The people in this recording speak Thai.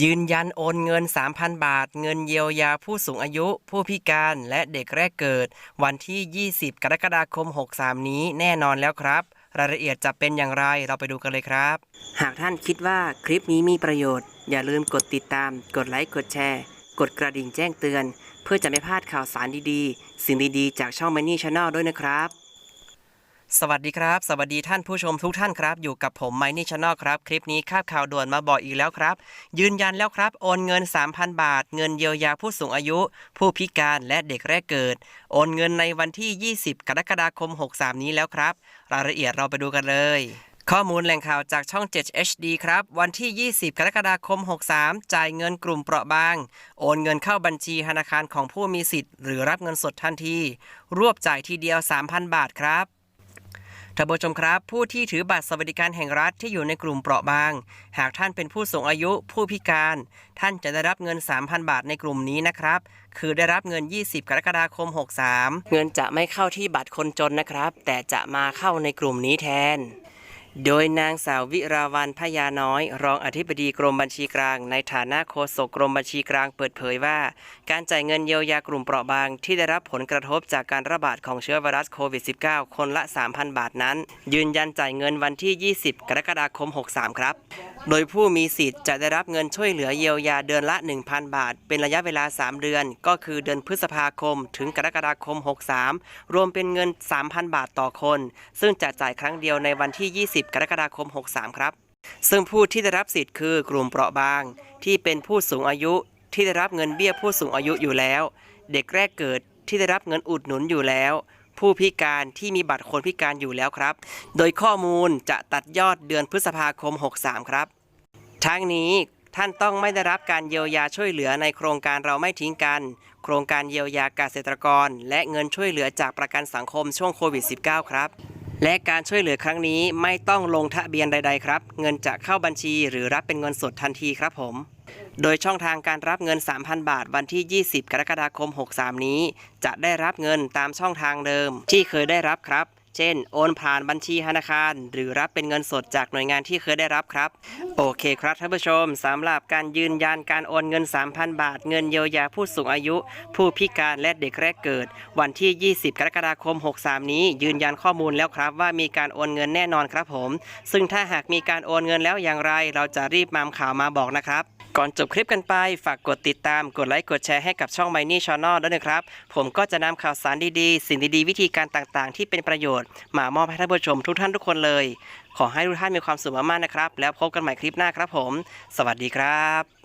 ยืนยันโอนเงิน 3,000 บาท เงินเยียวยาผู้สูงอายุ ผู้พิการและเด็กแรกเกิด วันที่ 20 กรกฎาคม 63 นี้แน่นอนแล้วครับ รายละเอียดจะเป็นอย่างไรเราไปดูกันเลยครับ หากท่านคิดว่าคลิปนี้มีประโยชน์ อย่าลืมกดติดตาม กดไลค์กดแชร์ กดกระดิ่งแจ้งเตือน เพื่อจะไม่พลาดข่าวสารดีๆ สิ่งดีๆ จากช่อง Money Channel ด้วยนะครับ สวัสดีครับ สวัสดีท่านผู้ชมทุกท่านครับ อยู่กับผมไมนี่ช n น l ครับ คลิปนี้คาบข่าวด่วนมาบอกอีกแล้วครับ ยืนยันแล้วครับ โอนเงิน 3,000 บาท เงินเยียวยาผู้สูงอายุ ผู้พิการและเด็กแรกเกิด โอนเงินในวันที่ 20 กรกฎาคม 63 นี้แล้วครับ รายละเอียดเราไปดูกันเลยข้อมูลแหล่งข่าวจากช่อง 7 HD ครับ วันที่ 20 กรกฎาคม 63 จ่ายเงินกลุ่มเปราะบาง โอนเงินเข้าบัญชีธนาคารของผู้มีสิทธิ์ หรือรับเงินสดทันที รวบจ่ายทีเดียว 3,000 บาทครับ ท่านผู้ชมครับ ผู้ที่ถือบัตรสวัสดิการแห่งรัฐที่อยู่ในกลุ่มเปราะบาง หากท่านเป็นผู้สูงอายุผู้พิการ ท่านจะได้รับเงิน 3,000 บาทในกลุ่มนี้นะครับ คือได้รับเงิน 20 กรกฎาคม 63 เงินจะไม่เข้าที่บัตรคนจนนะครับ แต่จะมาเข้าในกลุ่มนี้แทน โดยนางสาววิราวันพยาน้อย รองอธิบดีกรมบัญชีกลาง ในฐานะโฆษกกรมบัญชีกลางเปิดเผยว่า การจ่ายเงินเยียวยากลุ่มเปราะบาง ที่ได้รับผลกระทบจากการระบาดของเชื้อไวรัสโควิด -19 คนละ 3,000 บาทนั้น ยืนยันจ่ายเงินวันที่ 20 กรกฎาคม 63 ครับ โดยผู้มีสิทธิ์จะได้รับเงินช่วยเหลือเยียวยาเดือนละ 1,000 บาท เป็นระยะเวลา 3 เดือน ก็คือเดือนพฤษภาคม ถึงกรกฎาคม 63 รวมเป็นเงิน 3,000 บาทต่อคน ซึ่งจะจ่ายครั้งเดียวในวันที่ 20 กรกฎาคม 63 ครับ ซึ่งผู้ที่ได้รับสิทธิ์คือกลุ่มเปราะบาง ที่เป็นผู้สูงอายุที่ได้รับเงินเบี้ยผู้สูงอายุอยู่แล้ว เด็กแรกเกิดที่ได้รับเงินอุดหนุนอยู่แล้ว ผู้พิการที่มีบัตรคนพิการอยู่แล้วครับ โดยข้อมูลจะตัดยอดเดือนพฤษภาคม 63 ครับ ทั้งนี้ท่านต้องไม่ได้รับการเยียวยาช่วยเหลือในโครงการเราไม่ทิ้งกัน โครงการเยียวยาเกษตรกร และเงินช่วยเหลือจากประกันสังคมช่วงโควิด -19 ครับ และการช่วยเหลือครั้งนี้ไม่ต้องลงทะเบียนใด ๆ ครับ เงินจะเข้าบัญชีหรือรับเป็นเงินสดทันทีครับผม โดยช่องทางการรับเงิน 3,000 บาทวันที่ 20 กรกฎาคม 63 นี้ จะได้รับเงินตามช่องทางเดิมที่เคยได้รับครับ เช่น โอนผ่านบัญชีธนาคาร หรือรับเป็นเงินสดจากหน่วยงานที่เคยได้รับครับ โอเคครับท่านผู้ชมสำหรับการยืนยันการโอนเงิน 3,000 บาท เงินเยียวยาผู้สูงอายุ ผู้พิการและเด็กแรกเกิด วันที่ 20 กรกฎาคม 63 นี้ ยืนยันข้อมูลแล้วครับ ว่ามีการโอนเงินแน่นอนครับผม ซึ่งถ้าหากมีการโอนเงินแล้วอย่างไร เราจะรีบนำข่าวมาบอกนะครับ ก่อนจบคลิปกันไป ฝากกดติดตาม กดไลค์ กดแชร์ให้กับช่อง m i n y Channel ด้วยนะครับ ผมก็จะนำข่าวสารดีๆ สิ่งดีๆ วิธีการต่างๆ ที่เป็นประโยชน์ มามอบให้ท่านผู้ชมทุกท่านทุกคนเลย ขอให้ทุกท่านมีความสุขมากๆนะครับ แล้วพบกันใหม่คลิปหน้าครับผม สวัสดีครับ